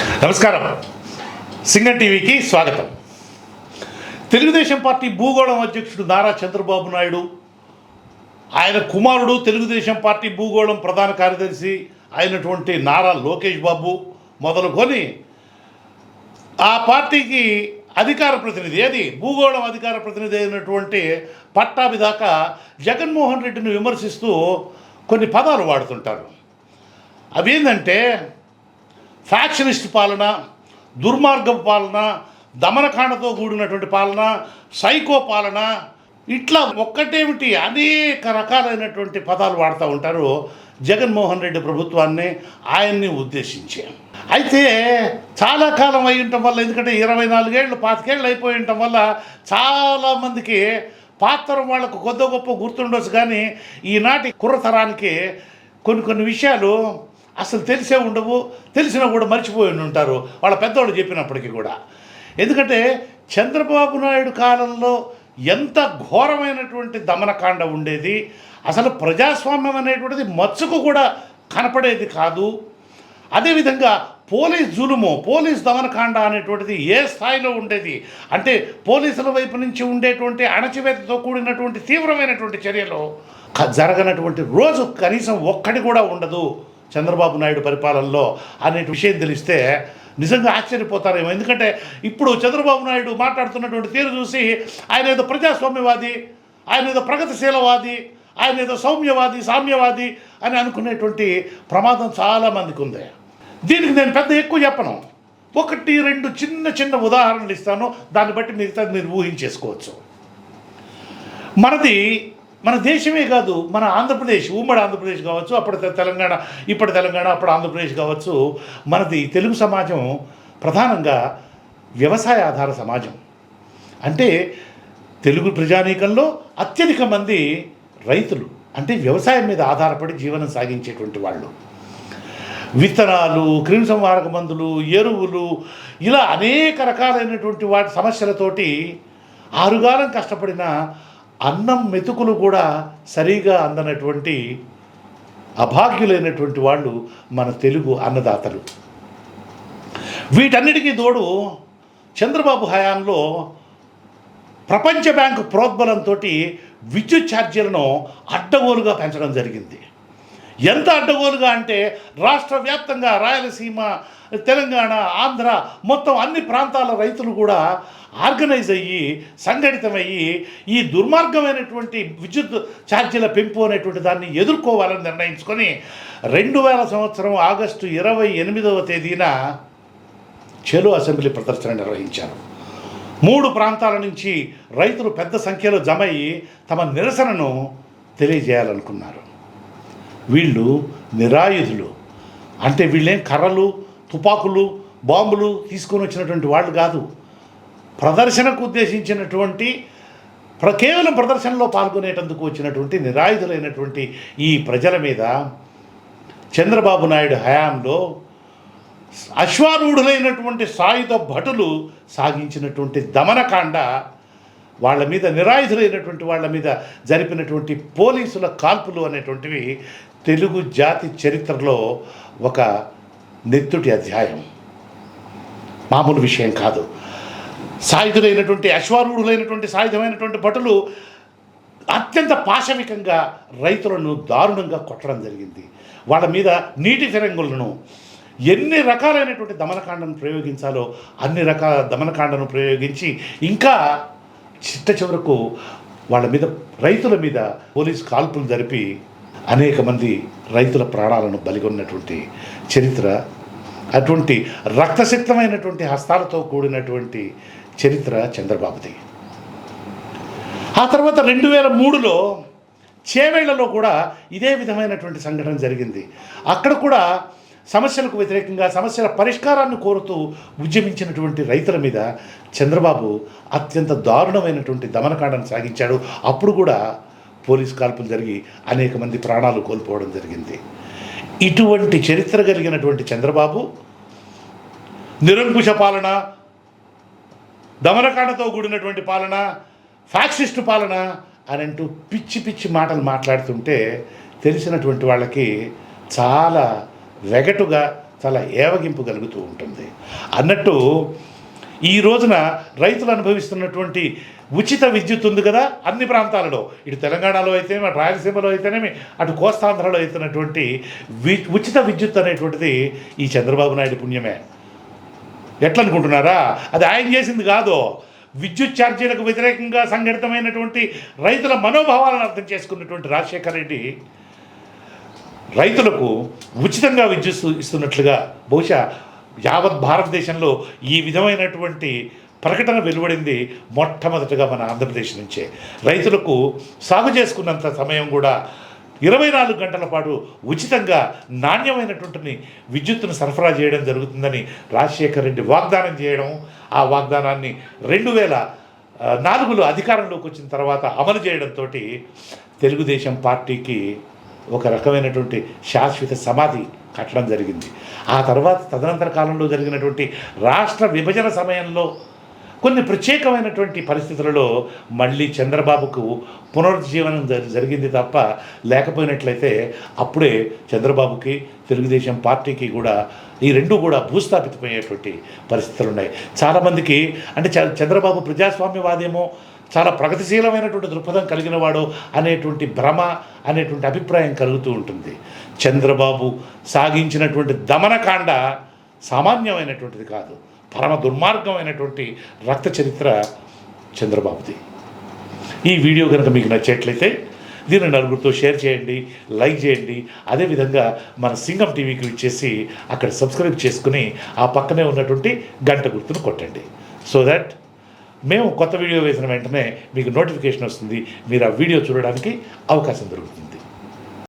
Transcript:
నమస్కారం. సింగం టీవీకి స్వాగతం. తెలుగుదేశం పార్టీ భూగోళం అధ్యక్షుడు నారా చంద్రబాబు నాయుడు ఆయన కుమారుడు తెలుగుదేశం పార్టీ భూగోళం ప్రధాన కార్యదర్శి అయినటువంటి నారా లోకేష్ బాబు మొదలుకొని ఆ పార్టీకి అధికార ప్రతినిధి ఏది? భూగోళం అధికార ప్రతినిధి అయినటువంటి పట్టాభి దాకా జగన్మోహన్ రెడ్డిని విమర్శిస్తూ కొన్ని పదాలు వాడుతుంటారు. అవేంటంటే ఫ్యాక్షనిస్ట్ పాలన దుర్మార్గ పాలన దమనకాండతో కూడినటువంటి పాలన సైకో పాలన ఇట్లా ఒక్కటేమిటి అనేక రకాలైనటువంటి పదాలు వాడుతూ ఉంటారు జగన్మోహన్ రెడ్డి ప్రభుత్వాన్ని ఆయన్ని ఉద్దేశించి. అయితే చాలా కాలం అయి ఉండటం వల్ల ఎందుకంటే ఇరవై నాలుగేళ్ళు పాతికేళ్ళు అయిపోయి ఉండటం వల్ల చాలామందికి పాత్రం వాళ్ళకు కొద్ది గొప్ప గుర్తుండొచ్చు కానీ ఈనాటి కుర్రతరానికి కొన్ని కొన్ని విషయాలు అసలు తెలిసే ఉండవు తెలిసినా కూడా మర్చిపోయి ఉంటారు. వాళ్ళ పెద్దవాళ్ళు చెప్పినప్పటికీ కూడా. ఎందుకంటే చంద్రబాబు నాయుడు కాలంలో ఎంత ఘోరమైనటువంటి దమనకాండ ఉండేది అసలు ప్రజాస్వామ్యం అనేటువంటిది మచ్చుకు కూడా కనపడేది కాదు. అదేవిధంగా పోలీస్ జులుము పోలీస్ దమనకాండ అనేటువంటిది ఏ స్థాయిలో ఉండేది? అంటే పోలీసుల వైపు నుంచి ఉండేటువంటి అణచివేతతో కూడినటువంటి తీవ్రమైనటువంటి చర్యలు జరగనటువంటి రోజు కనీసం ఒక్కటి కూడా ఉండదు. చంద్రబాబు నాయుడు పరిపాలనలో అనే విషయం తెలిస్తే నిజంగా ఆశ్చర్యపోతారేమో. ఎందుకంటే ఇప్పుడు చంద్రబాబు నాయుడు మాట్లాడుతున్నటువంటి తీరు చూసి ఆయన ఏదో ప్రజాస్వామ్యవాది ఆయన ఏదో ప్రగతిశీలవాది ఆయన ఏదో సౌమ్యవాది సామ్యవాది అని అనుకునేటువంటి ప్రమాదం చాలామందికి ఉంది. దీనికి నేను పెద్ద ఎక్కువ చెప్పను. ఒకటి రెండు చిన్న చిన్న ఉదాహరణలు ఇస్తాను. దాన్ని బట్టి మిగతా మీరు ఊహించేసుకోవచ్చు. మనది మన దేశమే కాదు మన ఆంధ్రప్రదేశ్ ఉమ్మడి ఆంధ్రప్రదేశ్ కావచ్చు అప్పటి తెలంగాణ ఇప్పటి తెలంగాణ అప్పుడు ఆంధ్రప్రదేశ్ కావచ్చు మనది తెలుగు సమాజం ప్రధానంగా వ్యవసాయ ఆధార సమాజం. అంటే తెలుగు ప్రజానీకంలో అత్యధిక మంది రైతులు అంటే వ్యవసాయం మీద ఆధారపడి జీవనం సాగించేటువంటి వాళ్ళు. విత్తనాలు క్రిమిసంహారక మందులు ఎరువులు ఇలా అనేక రకాలైనటువంటి వాటి సమస్యలతోటి ఆరుగాలం కష్టపడిన అన్నం మెతుకులు కూడా సరిగా అందనటువంటి అభాగ్యులైనటువంటి వాళ్ళు మన తెలుగు అన్నదాతలు. వీటన్నిటికీ తోడు చంద్రబాబు హయాంలో ప్రపంచ బ్యాంకు ప్రోద్బలంతో విద్యుత్ ఛార్జీలను అడ్డగోలుగా పెంచడం జరిగింది. ఎంత అడ్డగోలుగా అంటే రాష్ట్ర వ్యాప్తంగా రాయలసీమ తెలంగాణ ఆంధ్ర మొత్తం అన్ని ప్రాంతాల రైతులు కూడా ఆర్గనైజ్ అయ్యి సంఘటితమయ్యి ఈ దుర్మార్గమైనటువంటి విద్యుత్ ఛార్జీల పెంపు అనేటువంటి దాన్ని ఎదుర్కోవాలని నిర్ణయించుకొని రెండు వేల సంవత్సరం ఆగస్టు ఇరవై ఎనిమిదవ తేదీన చెలో అసెంబ్లీ ప్రదర్శన నిర్వహించారు. మూడు ప్రాంతాల నుంచి రైతులు పెద్ద సంఖ్యలో జమ అయ్యి తమ నిరసనను తెలియజేయాలనుకున్నారు. వీళ్ళు నిరాయుధులు. అంటే వీళ్ళేం కర్రలు తుపాకులు బాంబులు తీసుకొని వచ్చినటువంటి వాళ్ళు కాదు. ప్రదర్శనకు ఉద్దేశించినటువంటి ప్ర కేవలం ప్రదర్శనలో పాల్గొనేటందుకు వచ్చినటువంటి నిరాయుధులైనటువంటి ఈ ప్రజల మీద చంద్రబాబు నాయుడు హయాంలో అశ్వారూఢులైనటువంటి సాయుధ భటులు సాగించినటువంటి దమనకాండ వాళ్ళ మీద నిరాయుధులైనటువంటి వాళ్ళ మీద జరిపినటువంటి పోలీసుల కాల్పులు అనేటువంటివి తెలుగు జాతి చరిత్రలో ఒక నెత్తుటి అధ్యాయం. మామూలు విషయం కాదు. సాయుధులైనటువంటి అశ్వారూఢులైనటువంటి సాయుధమైనటువంటి భటులు అత్యంత పాశవికంగా రైతులను దారుణంగా కొట్టడం జరిగింది. వాళ్ళ మీద నీటి ఫిరంగులను ఎన్ని రకాలైనటువంటి దమనకాండను ప్రయోగించాలో అన్ని రకాల దమనకాండను ప్రయోగించి ఇంకా చిట్ట చివరకు వాళ్ళ మీద రైతుల మీద పోలీస్ కాల్పులు జరిపి అనేక మంది రైతుల ప్రాణాలను బలిగొన్నటువంటి చరిత్ర అటువంటి రక్తసిక్తమైనటువంటి హస్తాలతో కూడినటువంటి చరిత్ర చంద్రబాబుది. ఆ తర్వాత రెండు వేల మూడులో చేవేళ్ళలో కూడా ఇదే విధమైనటువంటి సంఘటన జరిగింది. అక్కడ కూడా సమస్యలకు వ్యతిరేకంగా సమస్యల పరిష్కారాన్ని కోరుతూ ఉద్యమించినటువంటి రైతుల మీద చంద్రబాబు అత్యంత దారుణమైనటువంటి దమనకాండను సాగించాడు. అప్పుడు కూడా పోలీస్ కాల్పులు జరిగి అనేక మంది ప్రాణాలు కోల్పోవడం జరిగింది. ఇటువంటి చరిత్ర కలిగినటువంటి చంద్రబాబు నిరంకుశ పాలన దమనకాండతో కూడినటువంటి పాలన ఫ్యాక్సిస్ట్ పాలన అని అంటూ పిచ్చి పిచ్చి మాటలు మాట్లాడుతుంటే తెలిసినటువంటి వాళ్ళకి చాలా వెగటుగా చాలా ఏవగింపు కలుగుతూ ఉంటుంది. అన్నట్టు ఈ రోజున రైతులు అనుభవిస్తున్నటువంటి ఉచిత విద్యుత్ ఉంది కదా అన్ని ప్రాంతాలలో. ఇటు తెలంగాణలో అయితే అటు రాయలసీమలో అయితేనేమి అటు కోస్తాంధ్రలో అయితున్నటువంటి వి ఉచిత విద్యుత్ అనేటువంటిది ఈ చంద్రబాబు నాయుడు పుణ్యమే. ఎట్లనుకుంటున్నారా? అది ఆయన చేసింది కాదు. విద్యుత్ ఛార్జీలకు వ్యతిరేకంగా సంఘటితమైనటువంటి రైతుల మనోభావాలను అర్థం చేసుకున్నటువంటి రాజశేఖర రెడ్డి రైతులకు ఉచితంగా విద్యుత్ ఇస్తున్నట్లుగా బహుశా యావత్ భారతదేశంలో ఈ విధమైనటువంటి ప్రకటన వెలువడింది మొట్టమొదటిగా మన ఆంధ్రప్రదేశ్ నుంచే. రైతులకు సాగు చేసుకున్నంత సమయం కూడా ఇరవై నాలుగు గంటల పాటు ఉచితంగా నాణ్యమైనటువంటి విద్యుత్తును సరఫరా చేయడం జరుగుతుందని రాజశేఖర్ రెడ్డి వాగ్దానం చేయడం ఆ వాగ్దానాన్ని రెండు వేల నాలుగులో అధికారంలోకి వచ్చిన తర్వాత అమలు చేయడంతో తెలుగుదేశం పార్టీకి ఒక రకమైనటువంటి శాశ్వత సమాధి కట్టడం జరిగింది. ఆ తర్వాత తదనంతర కాలంలో జరిగినటువంటి రాష్ట్ర విభజన సమయంలో కొన్ని ప్రత్యేకమైనటువంటి పరిస్థితులలో మళ్ళీ చంద్రబాబుకు పునరుజ్జీవనం జరిగింది తప్ప లేకపోయినట్లయితే అప్పుడే చంద్రబాబుకి తెలుగుదేశం పార్టీకి కూడా ఈ రెండు కూడా భూస్థాపితమయ్యేటువంటి పరిస్థితులు ఉన్నాయి చాలామందికి అంటే చ- చంద్రబాబు ప్రజాస్వామ్యవాదేమో చాలా ప్రగతిశీలమైనటువంటి దృక్పథం కలిగిన వాడు అనేటువంటి భ్రమ అనేటువంటి అభిప్రాయం కలుగుతూ ఉంటుంది. చంద్రబాబు సాగించినటువంటి దమనకాండ సామాన్యమైనటువంటిది కాదు. పరమ దుర్మార్గమైనటువంటి రక్త చరిత్ర చంద్రబాబుది. ఈ వీడియో కనుక మీకు నచ్చేట్లయితే దీన్ని నలుగురితో షేర్ చేయండి లైక్ చేయండి అదేవిధంగా మన సింగం టీవీకి ఇచ్చేసి అక్కడ సబ్స్క్రైబ్ చేసుకుని ఆ పక్కనే ఉన్నటువంటి గంట గుర్తును కొట్టండి. సో దట్ మేము కొత్త వీడియో వేసిన వెంటనే మీకు నోటిఫికేషన్ వస్తుంది మీరు ఆ వీడియో చూడడానికి అవకాశం దొరుకుతుంది.